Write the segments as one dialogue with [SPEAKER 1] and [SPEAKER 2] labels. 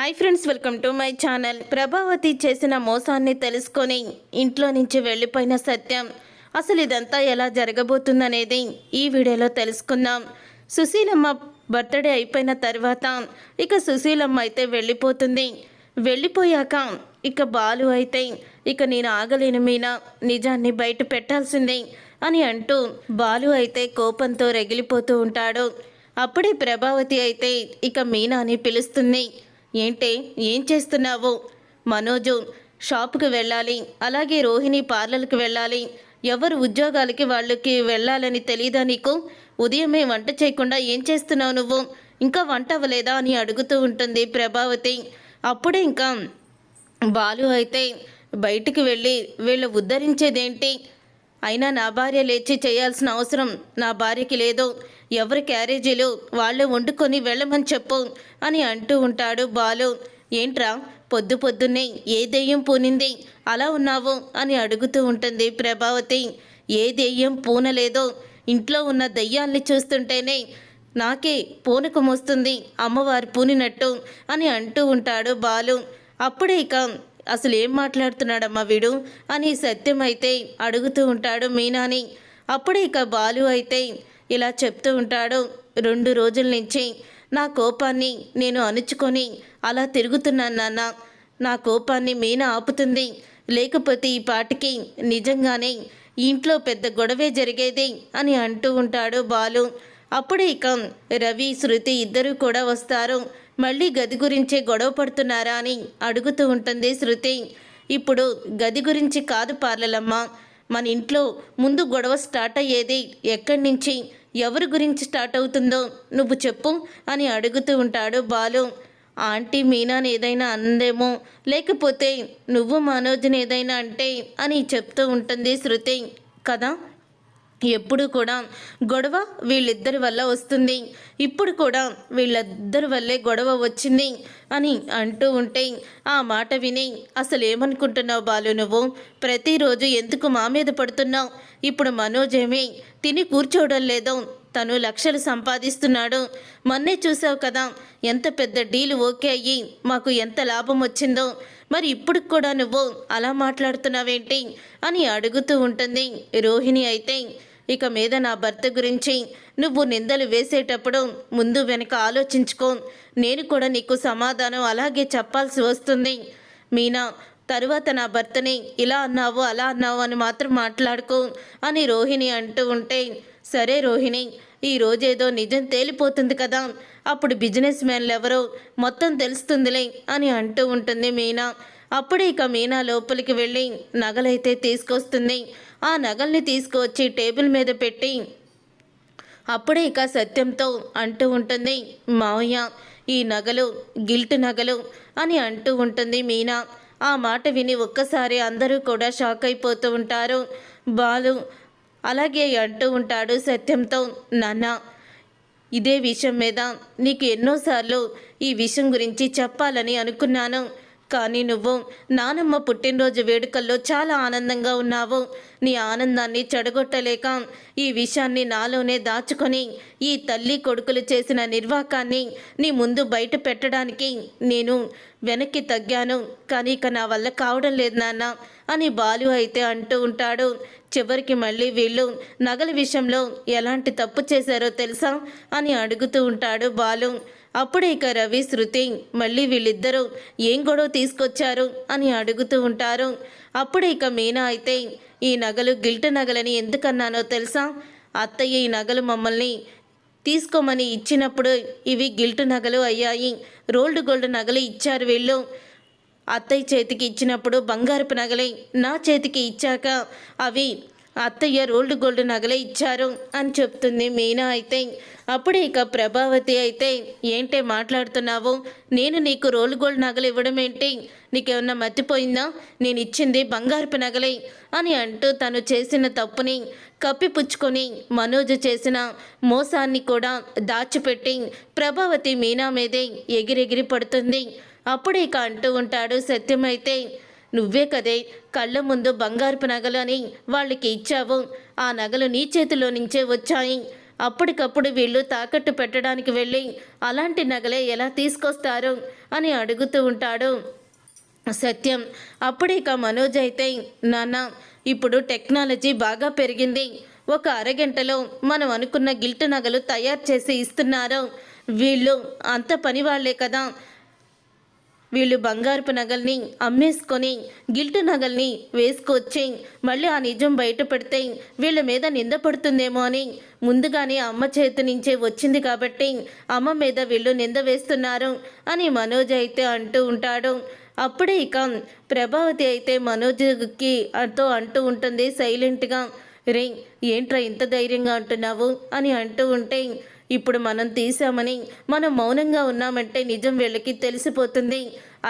[SPEAKER 1] Hi friends welcome to my channel Prabhavati చేసిన మోసాన్ని తెలుసుకొని ఇంట్లో నుంచి వెళ్ళిపోయిన సత్యం. అసలు ఇదంతా ఎలా జరగబోతుందనేది ఈ వీడియోలో తెలుసుకుందాం. సుశీలమ్మ బర్త్డే అయిపోయిన తర్వాత ఇక సుశీలమ్మ అయితే వెళ్ళిపోతుంది. వెళ్ళిపోయాక ఇక బాలు అయితే ఇక నేను ఆగలేను మీనా నిజాన్ని బయట పెట్టాల్సిందే అని అంటూ బాలు అయితే కోపంతో రగిలిపోతూ ఉంటాడు. అప్పుడే ప్రభావతి అయితే ఇక మీనాని పిలుస్తుంది. ఏంటే ఏం చేస్తున్నావు? మనోజు షాపుకి వెళ్ళాలి అలాగే రోహిణి పార్లర్కి వెళ్ళాలి. ఎవరు ఉద్యోగాలకి వాళ్ళకి వెళ్ళాలని తెలీదా నీకు? ఉదయమే వంట చేయకుండా ఏం చేస్తున్నావు నువ్వు? ఇంకా వంట అవ్వలేదా అని అడుగుతూ ఉంటుంది ప్రభావతి. అప్పుడే ఇంకా బాలు అయితే బయటికి వెళ్ళి వీళ్ళు ఉద్ధరించేదేంటి? అయినా నా భార్య లేచి చేయాల్సిన అవసరం నా భార్యకి లేదు. ఎవరి క్యారేజీలు వాళ్ళే వండుకొని వెళ్ళమని చెప్పు అని అంటూ ఉంటాడు బాలు. ఏంట్రా? పొద్దు పొద్దున్నే ఏ దెయ్యం పూనింది? అలా ఉన్నావు అని అడుగుతూ ఉంటుంది ప్రభావతి. ఏ దెయ్యం పూనలేదో? ఇంట్లో ఉన్న దెయ్యాల్ని చూస్తుంటేనే నాకే పూనకం వస్తుంది అమ్మవారు పూనినట్టు అని అంటూ ఉంటాడు బాలు. అప్పుడే ఇక అసలు ఏం మాట్లాడుతున్నాడమ్మా వీడు? అని సత్యం అయితే అడుగుతూ ఉంటాడు మీనాని. అప్పుడే ఇక బాలు అయితే ఇలా చెప్తూ ఉంటాడు. రెండు రోజుల నుంచి నా కోపాన్ని నేను అణుచుకొని అలా తిరుగుతున్నాను నాన్న. నా కోపాన్ని మీనా ఆపుతుంది. లేకపోతే ఈ పాటికి నిజంగానే ఇంట్లో పెద్ద గొడవే జరిగేది అని అంటూ ఉంటాడు బాలు. అప్పుడే ఇక రవి శృతి ఇద్దరూ కూడా వస్తారు. మళ్ళీ గది గురించే గొడవ పడుతున్నారా అని అడుగుతూ ఉంటుంది శృతి. ఇప్పుడు గది గురించి కాదు పార్లలమ్మ. మన ఇంట్లో ముందు గొడవ స్టార్ట్ అయ్యేది ఎక్కడి నుంచి ఎవరి గురించి స్టార్ట్ అవుతుందో నువ్వు చెప్పు అని అడుగుతూ ఉంటాడు బాలు. ఆంటీ మీనాని ఏదైనా అందేమో లేకపోతే నువ్వు మనోజ్ని ఏదైనా అంటే అని చెప్తూ ఉంటుంది శృతి. కదా? ఎప్పుడు కూడా గొడవ వీళ్ళిద్దరి వల్ల వస్తుంది. ఇప్పుడు కూడా వీళ్ళిద్దరి వల్లే గొడవ వచ్చింది అని అంటూ ఉంటే ఆ మాట విని అసలు ఏమనుకుంటున్నావు బాలు నువ్వు? ప్రతిరోజు ఎందుకు మా మీద పడుతున్నావు? ఇప్పుడు మనోజ్ తిని కూర్చోవడం లేదు. తను లక్షలు సంపాదిస్తున్నాడు. మొన్నే చూసావు కదా ఎంత పెద్ద డీల్ ఓకే అయ్యి మాకు ఎంత లాభం వచ్చిందో. మరి ఇప్పుడు కూడా నువ్వు అలా మాట్లాడుతున్నావేంటి? అని అడుగుతూ ఉంటుంది. రోహిణి అయితే ఇక మీద నా భర్త గురించి నువ్వు నిందలు వేసేటప్పుడు ముందు వెనక ఆలోచించుకో. నేను కూడా నీకు సమాధానం అలాగే చెప్పాల్సి వస్తుంది. మీనా తరువాత నా భర్తని ఇలా అన్నావు అలా అన్నావు అని మాత్రం మాట్లాడుకో అని రోహిణి అంటూ ఉంటే సరే రోహిణి ఈ రోజేదో నిజం తేలిపోతుంది కదా అప్పుడు బిజినెస్ మ్యాన్లు ఎవరో మొత్తం తెలుస్తుందిలే అని అంటూ ఉంటుంది మీనా. అప్పుడే ఇక మీనా లోపలికి వెళ్ళి నగలైతే తీసుకొస్తుంది. ఆ నగల్ని తీసుకువచ్చి టేబుల్ మీద పెట్టి అప్పుడే ఇక సత్యంతో అంటూ ఉంటుంది మావయ్య ఈ నగలు గిల్ట్ నగలు అని అంటూ ఉంటుంది మీనా. ఆ మాట విని ఒక్కసారి అందరూ కూడా షాక్ అయిపోతూ ఉంటారు. బాలు అలాగే అంటూ ఉంటాడు సత్యంతో నాన్న ఇదే విషయం మీద నీకు ఎన్నోసార్లు ఈ విషయం గురించి చెప్పాలని అనుకున్నాను. కానీ నువ్వు నానమ్మ పుట్టినరోజు వేడుకల్లో చాలా ఆనందంగా ఉన్నావు. నీ ఆనందాన్ని చెడగొట్టలేక ఈ విషయాన్ని నాలోనే దాచుకొని ఈ తల్లి కొడుకులు చేసిన నిర్వాకాన్ని నీ ముందు బయట పెట్టడానికి నేను వెనక్కి తగ్గాను. కానీ ఇక నా వల్ల కావడం లేదు నాన్న అని బాలు అయితే అంటూ ఉంటాడు. చివరికి మళ్ళీ వీళ్ళు నగల విషయంలో ఎలాంటి తప్పు చేశారో తెలుసా అని అడుగుతూ ఉంటాడు బాలు. అప్పుడే ఇక రవి శృతి మళ్ళీ వీళ్ళిద్దరూ ఏం గొడవ తీసుకొచ్చారు అని అడుగుతూ ఉంటారు. అప్పుడే ఇక మీనా అయితే ఈ నగలు గిల్ట్ నగలని ఎందుకన్నానో తెలుసా? అత్తయ్య ఈ నగలు మమ్మల్ని తీసుకోమని ఇచ్చినప్పుడు ఇవి గిల్ట్ నగలు అయ్యాయి. రోల్డ్ గోల్డ్ నగలు ఇచ్చారు వీళ్ళు. అత్తయ్య చేతికి ఇచ్చినప్పుడు బంగారపు నగలే నా చేతికి ఇచ్చాక అవి అత్తయ్య రోల్డ్ గోల్డ్ నగలే ఇచ్చారు అని చెప్తుంది మీనా అయితే. అప్పుడే ఇక ప్రభావతి అయితే ఏంటే మాట్లాడుతున్నావు? నేను నీకు రోల్డ్ గోల్డ్ నగలు ఇవ్వడం ఏంటి? నీకేమన్నా మర్చిపోయిందా నేను ఇచ్చింది బంగారపు నగలే అని అంటూ తను చేసిన తప్పుని కప్పిపుచ్చుకొని మనోజ్ చేసిన మోసాన్ని కూడా దాచిపెట్టి ప్రభావతి మీనా మీదే ఎగిరెగిరి పడుతుంది. అప్పుడే ఇక అంటూ ఉంటాడు సత్యమైతే నువ్వే కదే కళ్ళ ముందు బంగారపు నగలు అని వాళ్ళకి ఇచ్చావు. ఆ నగలు నీ చేతిలో నుంచే వచ్చాయి. అప్పటికప్పుడు వీళ్ళు తాకట్టు పెట్టడానికి వెళ్ళి అలాంటి నగలే ఎలా తీసుకొస్తారు? అని అడుగుతూ ఉంటాడు. సత్యం అప్పుడు ఇక మనోజ్ అయితే నాన్న ఇప్పుడు టెక్నాలజీ బాగా పెరిగింది. ఒక అరగంటలో మనం అనుకున్న గిల్ట్ నగలు తయారు చేసి ఇస్తున్నారు. వీళ్ళు అంత పని వాళ్ళే కదా. వీళ్ళు బంగారపు నగల్ని అమ్మేసుకొని గిల్టు నగల్ని వేసుకొచ్చి మళ్ళీ ఆ నిజం బయట పెడితే వీళ్ళ మీద నింద పడుతుందేమో అని ముందుగానే అమ్మ చేతి నుంచే వచ్చింది కాబట్టి అమ్మ మీద వీళ్ళు నింద వేస్తున్నారు అని మనోజ్ అయితే అంటూ ఉంటాడు. అప్పుడే ఇక ప్రభావతి అయితే మనోజ్కి తో అంటూ ఉంటుంది సైలెంట్గా. రే ఏంట్రా ఇంత ధైర్యంగా అంటున్నావు? అని అంటూ ఉంటే ఇప్పుడు మనం తీసామని మనం మౌనంగా ఉన్నామంటే నిజం వీళ్ళకి తెలిసిపోతుంది.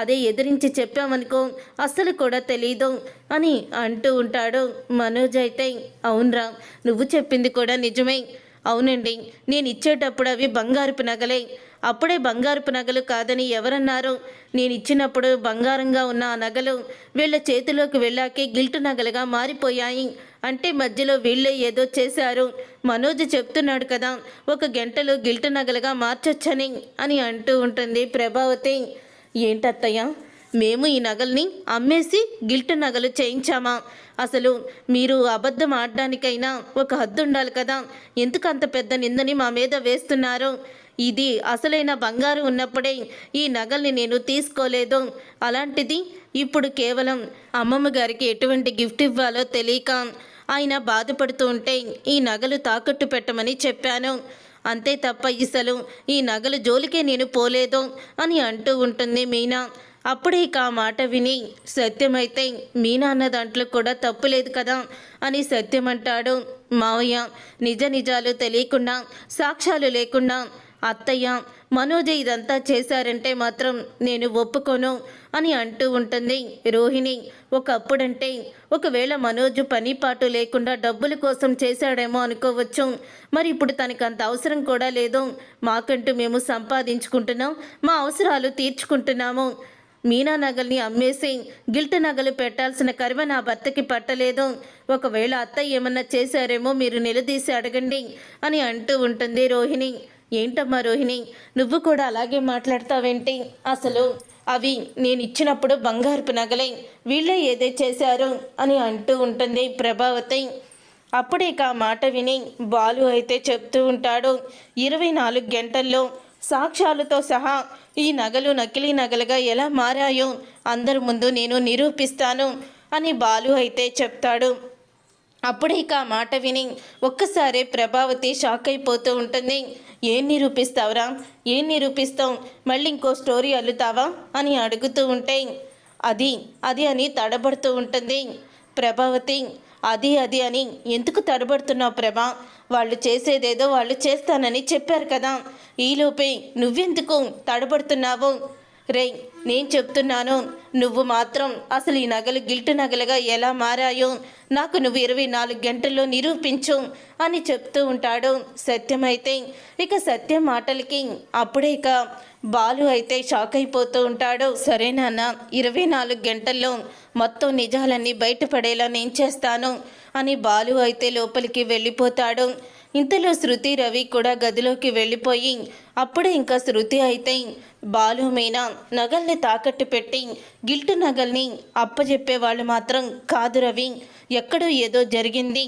[SPEAKER 1] అదే ఎదిరించి చెప్పామనుకో అస్సలు కూడా తెలీదు అని అంటూ ఉంటాడు మనోజ్ అయితే. అవునరా నువ్వు చెప్పింది కూడా నిజమే. అవునండి నేను ఇచ్చేటప్పుడు అవి బంగారపు నగలే. అప్పుడే బంగారపు నగలు కాదని ఎవరన్నారు? నేను ఇచ్చినప్పుడు బంగారంగా ఉన్న ఆ నగలు వీళ్ళ చేతిలోకి వెళ్ళాకే గిల్టు నగలుగా మారిపోయాయి. అంటే మధ్యలో వీళ్ళే ఏదో చేశారు. మనోజ్ చెప్తున్నాడు కదా ఒక గంటలో గిల్టు నగలుగా మార్చొచ్చని అని అంటూ ఉంటుంది ప్రభావతి. ఏంటత్తయ్య? మేము ఈ నగల్ని అమ్మేసి గిల్ట్ నగలు చేయించామా? అసలు మీరు అబద్ధం ఆడడానికైనా ఒక హద్దు ఉండాలి కదా. ఎందుకు అంత పెద్ద నిందని మా మీద వేస్తున్నారు? ఇది అసలైన బంగారు ఉన్నప్పుడే ఈ నగల్ని నేను తీసుకోలేదు. అలాంటిది ఇప్పుడు కేవలం అమ్మమ్మ గారికి ఎటువంటి గిఫ్ట్ ఇవ్వాలో తెలియక ఆయన బాధపడుతూ ఉంటే ఈ నగలు తాకట్టు పెట్టమని చెప్పాను. అంతే తప్ప ఇసలు ఈ నగలు జోలికే నేను పోలేదు అని అంటూ ఉంటుంది మీనా. అప్పుడే ఇక ఆ మాట విని సత్యమైతే మీనా అన్న దాంట్లో కూడా తప్పు లేదు కదా అని సత్యం అంటాడు మావయ్య నిజ నిజాలు తెలియకుండా సాక్ష్యాలు లేకుండా అత్తయ్య మనోజ ఇదంతా చేశారంటే మాత్రం నేను ఒప్పుకోను అని అంటూ ఉంటుంది. రోహిణి ఒకప్పుడంటే ఒకవేళ మనోజ్ పని పాటు లేకుండా డబ్బుల కోసం చేశాడేమో అనుకోవచ్చు. మరి ఇప్పుడు తనకు అంత అవసరం కూడా లేదు. మాకంటూ మేము సంపాదించుకుంటున్నాం. మా అవసరాలు తీర్చుకుంటున్నాము. మీనా నగల్ని అమ్మేసి గిల్ట్ నగలు పెట్టాల్సిన కర్మ నా భర్తకి పట్టలేదు. ఒకవేళ అత్తయ్య ఏమన్నా చేశారేమో మీరు నిలదీసి అడగండి అని అంటూ ఉంటుంది రోహిణి. ఏంటమ్మా రోహిణి? నువ్వు కూడా అలాగే మాట్లాడతావేంటి? అసలు అవి నేను ఇచ్చినప్పుడు బంగారపు నగలే వీళ్ళే ఏదే చేశారు అని అంటూ ఉంటుంది ప్రభావతి. అప్పుడే ఇక ఆ మాట విని బాలు అయితే చెప్తూ ఉంటాడు. ఇరవై నాలుగు గంటల్లో సాక్ష్యాలతో సహా ఈ నగలు నకిలీ నగలుగా ఎలా మారాయో అందరి ముందు నేను నిరూపిస్తాను అని బాలు అయితే చెప్తాడు. అప్పుడే ఇక ఆ మాట విని ఒక్కసారే ప్రభావతి షాక్ అయిపోతూ ఉంటుంది. ఏం నిరూపిస్తావురా? ఏం నిరూపిస్తావు? మళ్ళీ ఇంకో స్టోరీ అల్లుతావా? అని అడుగుతూ ఉంటే అది అది అని తడబడుతూ ఉంటుంది. ప్రభావతి అది అది అని ఎందుకు తడబడుతున్నావు ప్రభా? వాళ్ళు చేసేదేదో వాళ్ళు చేస్తానని చెప్పారు కదా. ఈలోపే నువ్వెందుకు తడబడుతున్నావు? రే నేను చెప్తున్నాను నువ్వు మాత్రం అసలు ఈ నగలు గిల్టు నగలుగా ఎలా మారాయో నాకు నువ్వు ఇరవై నాలుగు గంటల్లో నిరూపించు అని చెప్తూ ఉంటాడు సత్యమైతే. ఇక సత్యం మాటలకి అప్పుడే ఇక బాలు అయితే షాక్ అయిపోతూ ఉంటాడు. సరే నాన్న ఇరవై నాలుగు గంటల్లో మొత్తం నిజాలన్నీ బయటపడేలా నేను చేస్తాను అని బాలు అయితే లోపలికి వెళ్ళిపోతాడు. ఇంతలో శృతి రవి కూడా గదిలోకి వెళ్ళిపోయి అప్పుడే ఇంకా శృతి అయితే బాలు మీనా నగల్ని తాకట్టు పెట్టి గిల్టు నగల్ని అప్పజెప్పే వాళ్ళు మాత్రం కాదు రవి. ఎక్కడో ఏదో జరిగింది.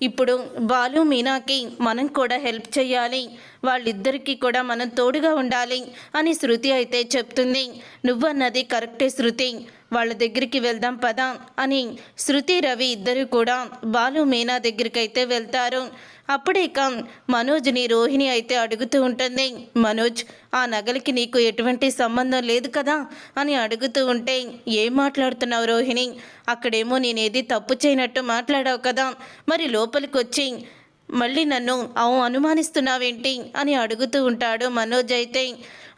[SPEAKER 1] ఇప్పుడు బాలు మీనాకి మనం కూడా హెల్ప్ చేయాలి వాళ్ళిద్దరికీ కూడా మనం తోడుగా ఉండాలి అని శృతి అయితే చెప్తుంది. నువ్వన్నది కరెక్టే శృతి. వాళ్ళ దగ్గరికి వెళ్దాం పదా అని శృతి రవి ఇద్దరు కూడా బాలు మీనా దగ్గరికి అయితే వెళ్తారు. అప్పుడే ఇక మనోజ్ని రోహిణి అయితే అడుగుతూ ఉంటుంది మనోజ్ ఆ నగలకి నీకు ఎటువంటి సంబంధం లేదు కదా? అని అడుగుతూ ఉంటే ఏం మాట్లాడుతున్నావు రోహిణి? అక్కడేమో నేనేది తప్పు చేయనట్టు మాట్లాడావు కదా. మరి లోపలికి వచ్చి మళ్ళీ నన్ను అవును అనుమానిస్తున్నావేంటి? అని అడుగుతూ ఉంటాడు మనోజ్ అయితే.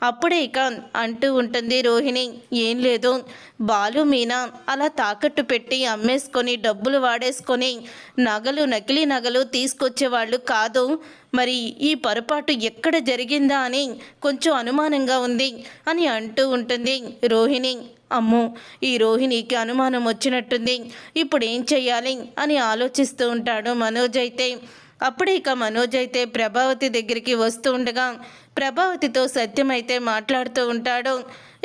[SPEAKER 1] అప్పుడే ఇక అంటూ ఉంటుంది రోహిణి ఏం లేదు బాలు మీనా అలా తాకట్టు పెట్టి అమ్మేసుకొని డబ్బులు వాడేసుకొని నగలు నకిలీ నగలు తీసుకొచ్చేవాళ్ళు కాదు. మరి ఈ పొరపాటు ఎక్కడ జరిగిందా అని కొంచెం అనుమానంగా ఉంది అని అంటూ ఉంటుంది రోహిణి. అమ్మో ఈ రోహిణికి అనుమానం వచ్చినట్టుంది. ఇప్పుడు ఏం చెయ్యాలి? అని ఆలోచిస్తూ ఉంటాడు మనోజ్ అయితే. అప్పుడే ఇక మనోజ్ అయితే ప్రభావతి దగ్గరికి వస్తూ ఉండగా ప్రభావతితో సత్యం అయితే మాట్లాడుతూ ఉంటాడు.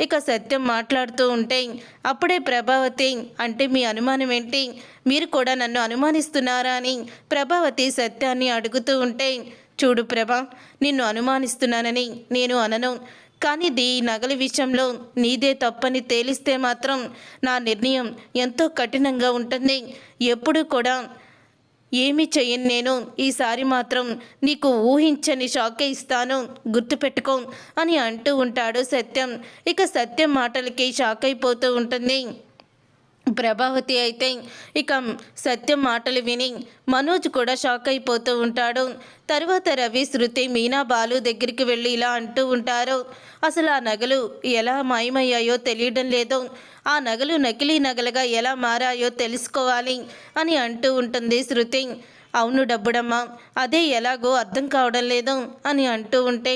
[SPEAKER 1] ఇక సత్యం మాట్లాడుతూ ఉంటే అప్పుడే ప్రభావతి అంటే మీ అనుమానం ఏంటి? మీరు కూడా నన్ను అనుమానిస్తున్నారా? అని ప్రభావతి సత్యాన్ని అడుగుతూ ఉంటే చూడు ప్రభా నిన్ను అనుమానిస్తున్నానని నేను అనను. కానీ దీ నగల విషయంలో నీదే తప్పని తేలిస్తే మాత్రం నా నిర్ణయం ఎంతో కఠినంగా ఉంటుంది. ఎప్పుడూ కూడా ఏమి చెయ్యను నేను? ఈసారి మాత్రం నీకు ఊహించని షాకే ఇస్తాను. గుర్తుపెట్టుకో అని అంటూ ఉంటాడు సత్యం. ఇక సత్యం మాటలకి షాక్ అయిపోతూ ఉంటుంది. ప్రభావతి అయితే ఇక సత్యం మాటలు విని మనోజ్ కూడా షాక్ అయిపోతూ ఉంటాడు. తర్వాత రవి శృతి మీనా బాలు దగ్గరికి వెళ్ళి ఇలా అంటూ ఉంటారు. అసలు ఆ నగలు ఎలా మాయమయ్యాయో తెలియడం లేదు. ఆ నగలు నకిలీ నగలుగా ఎలా మారాయో తెలుసుకోవాలి అని అంటూ ఉంటుంది శృతి. అవును డబ్బుడమ్మ అదే ఎలాగో అర్థం కావడం లేదు అని అంటూ ఉంటే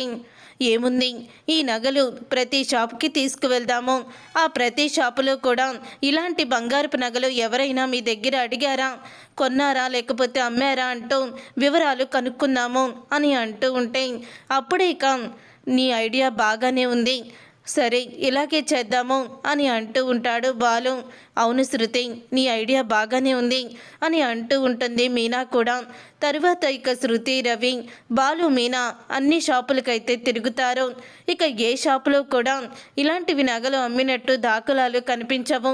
[SPEAKER 1] ఏముంది? ఈ నగలు ప్రతి షాప్కి తీసుకువెళ్దాము. ఆ ప్రతి షాపులో కూడా ఇలాంటి బంగారపు నగలు ఎవరైనా మీ దగ్గర అడిగారా? కొన్నారా? లేకపోతే అమ్మారా అంటూ వివరాలు కనుక్కుందాము అని అంటూ ఉంటే అప్పుడే ఇక నీ ఐడియా బాగానే ఉంది. సరే ఇలాగే చేద్దాము అని అంటూ ఉంటాడు బాలు. అవును శృతి నీ ఐడియా బాగానే ఉంది అని అంటూ ఉంటుంది మీనా కూడా. తరువాత ఇక శృతి రవి బాలు మీనా అన్ని షాపులకైతే తిరుగుతారు. ఇక ఏ షాపులో కూడా ఇలాంటివి నగలు అమ్మినట్టు దాఖలాలు కనిపించవు.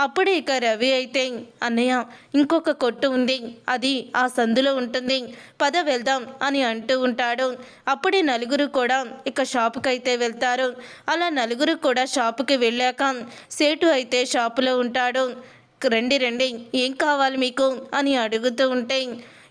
[SPEAKER 1] అప్పుడే ఇక రవి అయితే అన్నయ్య ఇంకొక కొట్టు ఉంది. అది ఆ సందులో ఉంటుంది. పద వెళ్దాం అని అంటూ ఉంటాడు. అప్పుడే నలుగురు కూడా ఇక షాపుకైతే వెళ్తారు. అలా నలుగురు కూడా షాపుకి వెళ్ళాక సేటు అయితే షాపులో ఉంటాడు రండి రండి. ఏం కావాలి మీకు? అని అడుగుతూ ఉంటే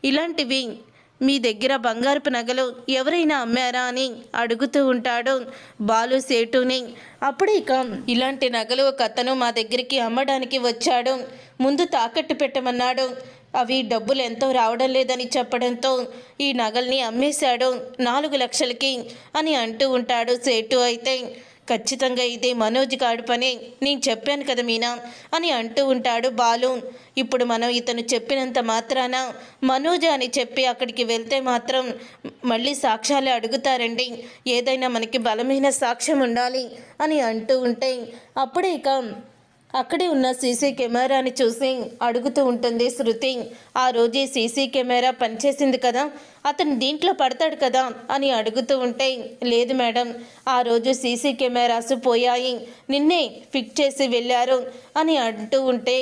[SPEAKER 1] ఇలాంటివి మీ దగ్గర బంగారపు నగలు ఎవరైనా అమ్మారా అని అడుగుతూ ఉంటాడు బాలు సేటుని. అప్పుడు ఇక ఇలాంటి నగలు ఒక అతను మా దగ్గరికి అమ్మడానికి వచ్చాడు. ముందు తాకట్టు పెట్టమన్నాడు. అవి డబ్బులు ఎంతో రావడం లేదని చెప్పడంతో ఈ నగల్ని అమ్మేశాడు. నాలుగు లక్షలకి అని అంటూ ఉంటాడు సేటు అయితే. ఖచ్చితంగా ఇదే మనోజ్ గాడు పని. నేను చెప్పాను కదా మీనా అని అంటూ ఉంటాడు బాలు. ఇప్పుడు మనం ఇతను చెప్పినంత మాత్రాన మనోజ్ అని చెప్పి అక్కడికి వెళ్తే మాత్రం మళ్ళీ సాక్ష్యాలు అడుగుతారండి. ఏదైనా మనకి బలమైన సాక్ష్యం ఉండాలి అని అంటూ ఉంటే అప్పుడే ఇక అక్కడే ఉన్న సీసీ కెమెరాని చూసి అడుగుతూ ఉంటుంది శృతి. ఆ రోజు సీసీ కెమెరా పనిచేసింది కదా అతను దీంట్లో పడతాడు కదా అని అడుగుతూ ఉంటే లేదు మేడం ఆ రోజు సీసీ కెమెరాస్ పోయాయి నిన్నే ఫిక్స్ చేసి వెళ్ళారు అని అంటూ ఉంటే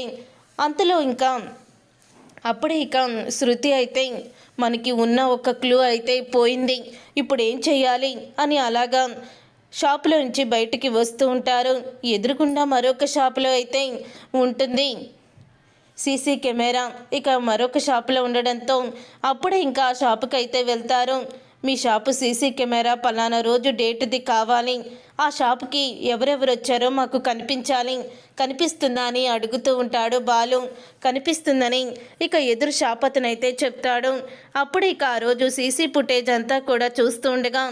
[SPEAKER 1] అంతలో ఇంకా అప్పుడే ఇక శృతి అయితే మనకి ఉన్న ఒక క్లూ అయితే పోయింది ఇప్పుడు ఏం చేయాలి అని అలాగా షాపులో నుంచి బయటికి వస్తూ ఉంటారు. ఎదురుకుండా మరొక షాపులో అయితే ఉంటుంది. CC camera. ఇక మరొక షాపులో ఉండడంతో అప్పుడే ఇంకా ఆ షాపుకి అయితే వెళ్తారు. మీ షాపు సీసీ కెమెరా పలానా రోజు డేట్ది కావాలి. ఆ షాపుకి ఎవరెవరు వచ్చారో మాకు కనిపించాలి. కనిపిస్తుందా అని అడుగుతూ ఉంటాడు బాలు. కనిపిస్తుందని ఇక ఎదురు షాప్ అతనైతే చెప్తాడు. అప్పుడు ఇక ఆ రోజు సీసీ ఫుటేజ్ అంతా కూడా చూస్తూ ఉండగా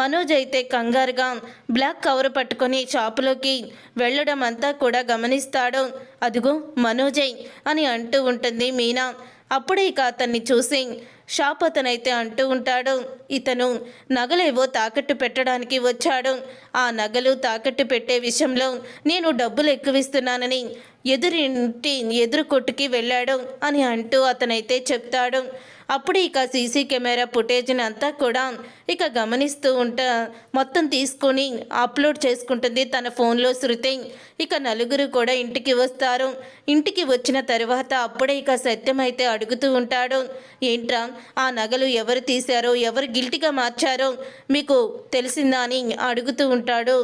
[SPEAKER 1] మనోజ్ అయితే కంగారుగా బ్లాక్ కవర్ పట్టుకొని షాపులోకి వెళ్ళడం అంతా కూడా గమనిస్తాడు. అదిగో మనోజయ్ అని అంటూ ఉంటుంది మీనా. అప్పుడే ఇక అతన్ని చూసి షాప్ అతనైతే అంటూ ఉంటాడు. ఇతను నగలేవో తాకట్టు పెట్టడానికి వచ్చాడు. ఆ నగలు తాకట్టు పెట్టే విషయంలో నేను డబ్బులు ఎక్కువిస్తున్నానని ఎదురింటి ఎదురు కొట్టుకి వెళ్ళాడు అని అంటూ అతనైతే చెప్తాడు. అప్పుడు ఇక సీసీ కెమెరా ఫుటేజ్ని అంతా కూడా ఇక గమనిస్తూ ఉంటా మొత్తం తీసుకొని అప్లోడ్ చేసుకుంటుంది తన ఫోన్లో శృతి. ఇక నలుగురు కూడా ఇంటికి వస్తారు. ఇంటికి వచ్చిన తర్వాత అప్పుడే ఇక సత్యం అయితే అడుగుతూ ఉంటాడు. ఏంట్రా ఆ నగలు ఎవరు తీశారో ఎవరు గిల్టీగా మార్చారో మీకు తెలిసిందా అని అడుగుతూ ఉంటాడు.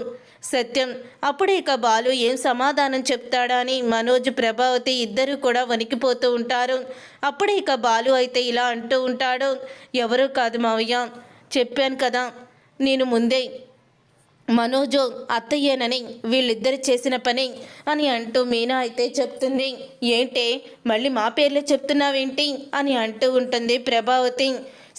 [SPEAKER 1] సత్యం. అప్పుడే ఇక బాలు ఏం సమాధానం చెప్తాడా అని మనోజ్ ప్రభావతి ఇద్దరు కూడా వణికిపోతూ ఉంటారు. అప్పుడే ఇక బాలు అయితే ఇలా అంటూ ఉంటాడు. ఎవరూ కాదు మావయ్య చెప్పాను కదా నేను ముందే మనోజు అత్తయ్యేనని వీళ్ళిద్దరు చేసిన పని అని అంటూ మీనా అయితే చెప్తుంది. ఏంటే మళ్ళీ మా పేర్లు చెప్తున్నావేంటి అని అంటూ ఉంటుంది ప్రభావతి.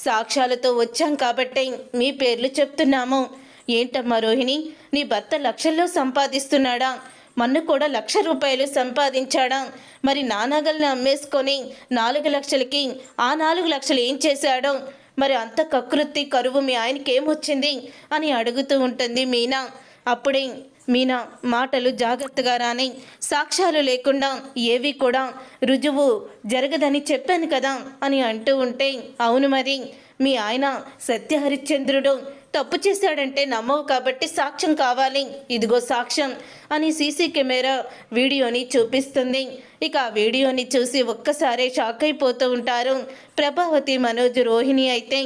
[SPEAKER 1] సాక్ష్యాలతో వచ్చాం కాబట్టి మీ పేర్లు చెప్తున్నాము. ఏంటమ్మా రోహిణి? నీ భర్త లక్షల్లో సంపాదిస్తున్నాడా? మన్ను కూడా లక్ష రూపాయలు సంపాదించాడా? మరి నానాగల్ని అమ్మేసుకొని నాలుగు లక్షలకి ఆ నాలుగు లక్షలు ఏం చేశాడో? మరి అంత కకృతి కరువు మీ ఆయనకి ఏమొచ్చింది? అని అడుగుతూ ఉంటుంది మీనా. అప్పుడే మీనా మాటలు జాగ్రత్తగా రాని సాక్ష్యాలు లేకుండా ఏవి కూడా రుజువు జరగదని చెప్పాను కదా అని అంటూ ఉంటే అవును మరి మీ ఆయన సత్యహరిశ్చంద్రుడు తప్పు చేశాడంటే నమ్మవు కాబట్టి సాక్ష్యం కావాలి. ఇదిగో సాక్ష్యం అని సీసీ కెమెరా వీడియోని చూపిస్తుంది. ఇక ఆ వీడియోని చూసి ఒక్కసారే షాక్ అయిపోతూ ఉంటారు ప్రభావతి మనోజ్ రోహిణి అయితే.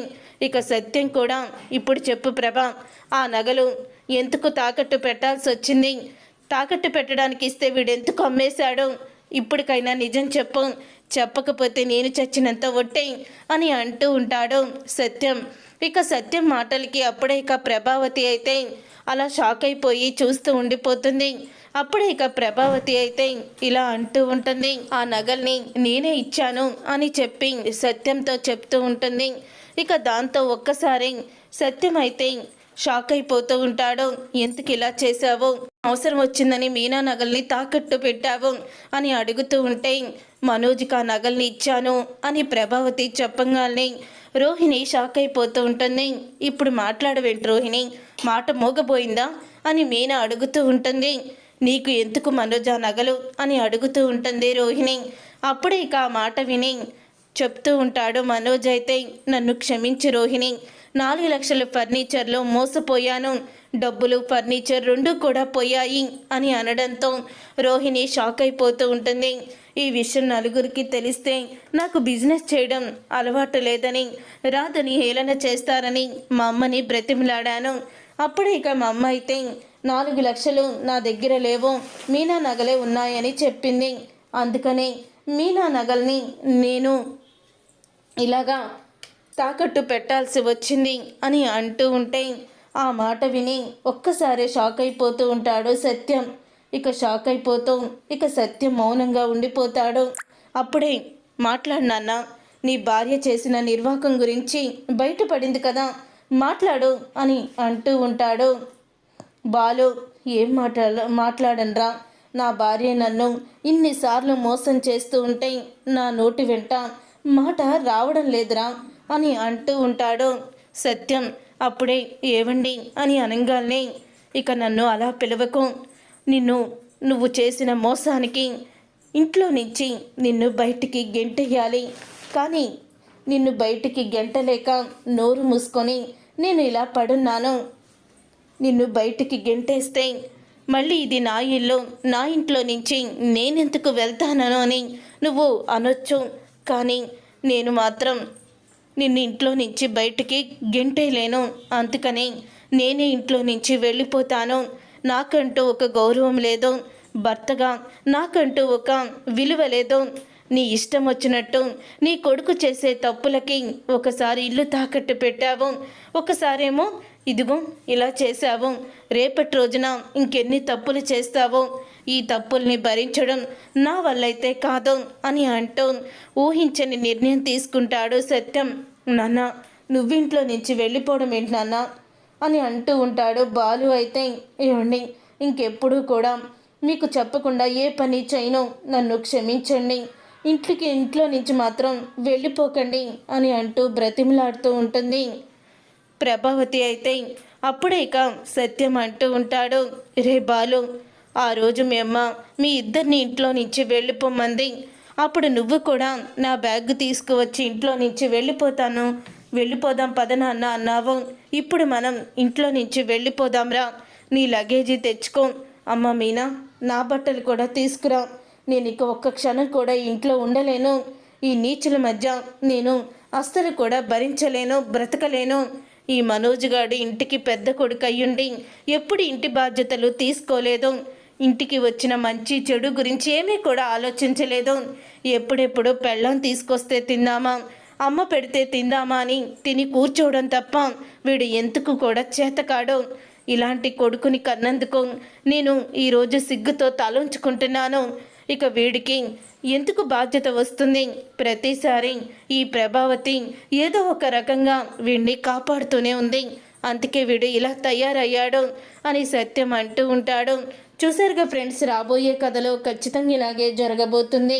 [SPEAKER 1] ఇక సత్యం కూడా ఇప్పుడు చెప్పు ప్రభ ఆ నగలు ఎందుకు తాకట్టు పెట్టాల్సి వచ్చింది? తాకట్టు పెట్టడానికి ఇస్తే వీడెందుకు అమ్మేశాడు? ఇప్పటికైనా నిజం చెప్పు. చెప్పకపోతే నేను చచ్చినంత ఒట్టే అని అంటూ ఉంటాడు సత్యం. ఇక సత్యం మాటలకి అప్పుడే ఇక ప్రభావతి అయితే అలా షాక్ అయిపోయి చూస్తూ ఉండిపోతుంది. అప్పుడే ఇక ప్రభావతి అయితే ఇలా అంటూ ఉంటుంది ఆ నగల్ని నేనే ఇచ్చాను అని చెప్పి సత్యంతో చెప్తూ ఉంటుంది. ఇక దాంతో ఒక్కసారి సత్యం అయితే షాక్ అయిపోతూ ఉంటాడు. ఎందుకు ఇలా చేశావు? అవసరం వచ్చిందని మీనా నగల్ని తాకట్టు పెట్టావు అని అడుగుతూ ఉంటే మనోజ్కి ఆ నగల్ని ఇచ్చాను అని ప్రభావతి చెప్పగానే రోహిణి షాక్ అయిపోతూ ఉంటుంది. ఇప్పుడు మాట్లాడవేంటి రోహిణి? మాట మోగబోయిందా? అని మీనా అడుగుతూ ఉంటుంది. నీకు ఎందుకు మనోజ్ ఆ నగలు? అని అడుగుతూ ఉంటుంది రోహిణి. అప్పుడే ఇక ఆ మాట విని చెప్తూ ఉంటాడు మనోజ్ అయితే నన్ను క్షమించు రోహిణి. నాలుగు లక్షల ఫర్నిచర్లో మోసపోయాను. డబ్బులు ఫర్నిచర్ రెండు కూడా పోయాయి అని అనడంతో రోహిణి షాక్ అయిపోతూ ఉంటుంది. ఈ విషయం నలుగురికి తెలిస్తే నాకు బిజినెస్ చేయడం అలవాటు లేదని రాదని హేళన చేస్తారని మా అమ్మని బ్రతిమలాడాను. అప్పుడే ఇక మా అమ్మ అయితే నాలుగు లక్షలు నా దగ్గర లేవు మీనా నగలే ఉన్నాయని చెప్పింది. అందుకనే మీనా నగల్ని నేను ఇలాగా తాకట్టు పెట్టాల్సి వచ్చింది అని అంటూ ఉంటే ఆ మాట విని ఒక్కసారి షాక్ అయిపోతూ ఉంటాడు సత్యం. ఇక షాక్ అయిపోతూ. ఇక సత్యం మౌనంగా ఉండిపోతాడు. అప్పుడే మాట్లాడినాన్నా నీ భార్య చేసిన నిర్వాహకం గురించి బయటపడింది కదా మాట్లాడు అని అంటూ ఉంటాడు. బాలు ఏం మాట్లాడ మాట్లాడనరా? నా భార్య నన్ను ఇన్నిసార్లు మోసం చేస్తూ ఉంటే నా నోటి వెంట మాట రావడం లేదురా అని అంటూ ఉంటాడు. సత్యం అప్పుడే ఏవండి అని అనగానే ఇక నన్ను అలా పిలవకు. నిన్ను నువ్వు చేసిన మోసానికి ఇంట్లో నుంచి నిన్ను బయటికి గెంటేయాలి. కానీ నిన్ను బయటికి గెంటలేక నోరు మూసుకొని నేను ఇలా పడున్నాను. నిన్ను బయటికి గెంటేస్తే మళ్ళీ ఇది నా ఇల్లు నా ఇంట్లో నుంచి నేనెందుకు వెళ్తానను అని నువ్వు అనొచ్చు. కానీ నేను మాత్రం నిన్ను ఇంట్లో నుంచి బయటికి గెంటేలేను అందుకని నేనే ఇంట్లో నుంచి వెళ్ళిపోతాను. నాకంటూ ఒక గౌరవం లేదో భర్తగా. నాకంటూ ఒక విలువ లేదో. నీ ఇష్టం వచ్చినట్టు నీ కొడుకు చేసే తప్పులకి ఒకసారి ఇల్లు తాకట్టు పెట్టావు. ఒకసారేమో ఇదిగో ఇలా చేశావు. రేపటి రోజున ఇంకెన్ని తప్పులు చేస్తావో? ఈ తప్పుల్ని భరించడం నా వల్లైతే కాదు అని అంటూ ఊహించని నిర్ణయం తీసుకుంటాడు సత్యం. నాన్న నువ్వింట్లో నుంచి వెళ్ళిపోవడం ఏంటి నాన్న? అని అంటూ ఉంటాడు. బాలు అయితే ఏమండి ఇంకెప్పుడు కూడా మీకు చెప్పకుండా ఏ పని చేయను నన్ను క్షమించండి. ఇంట్లోకి ఇంట్లో నుంచి మాత్రం వెళ్ళిపోకండి అని అంటూ బ్రతిమలాడుతూ ఉంటుంది. ప్రభావతి అయితే అప్పుడే ఇక సత్యం అంటూ ఉంటాడు. రే బాలు ఆ రోజు మీ అమ్మ మీ ఇద్దరిని ఇంట్లో నుంచి వెళ్ళిపోమంది. అప్పుడు నువ్వు కూడా నా బ్యాగ్ తీసుకువచ్చి ఇంట్లో నుంచి వెళ్ళిపోతాను. వెళ్ళిపోదాం పద నాన్న అన్నావు. ఇప్పుడు మనం ఇంట్లో నుంచి వెళ్ళిపోదాంరా నీ లగేజీ తెచ్చుకో. అమ్మ మీనా నా బట్టలు కూడా తీసుకురా. నేను ఇక ఒక్క క్షణం కూడా ఇంట్లో ఉండలేను. ఈ నీచుల మధ్య నేను అస్సలు కూడా భరించలేను బ్రతకలేను. ఈ మనోజ్ గాడు ఇంటికి పెద్ద కొడుకు అయ్యుండి ఎప్పుడు ఇంటి బాధ్యతలు తీసుకోలేదు. ఇంటికి వచ్చిన మంచి చెడు గురించి ఏమీ కూడా ఆలోచించలేదు. ఎప్పుడెప్పుడు పెళ్ళం తీసుకొస్తే తిందామా అమ్మ పెడితే తిందామా అని తిని కూర్చోవడం తప్ప వీడు ఎందుకు కూడా చేతకాడు? ఇలాంటి కొడుకుని కన్నందుకు నేను ఈరోజు సిగ్గుతో తలంచుకుంటున్నాను. ఇక వీడికి ఎందుకు బాధ్యత వస్తుంది? ప్రతిసారి ఈ ప్రభావతి ఏదో ఒక రకంగా వీడిని కాపాడుతూనే ఉంది. అందుకే వీడు ఇలా తయారయ్యాడు అని సత్యం అంటూ ఉంటాడు. చూసారుగా ఫ్రెండ్స్ రాబోయే కథలో ఖచ్చితంగా ఇలాగే జరగబోతుంది.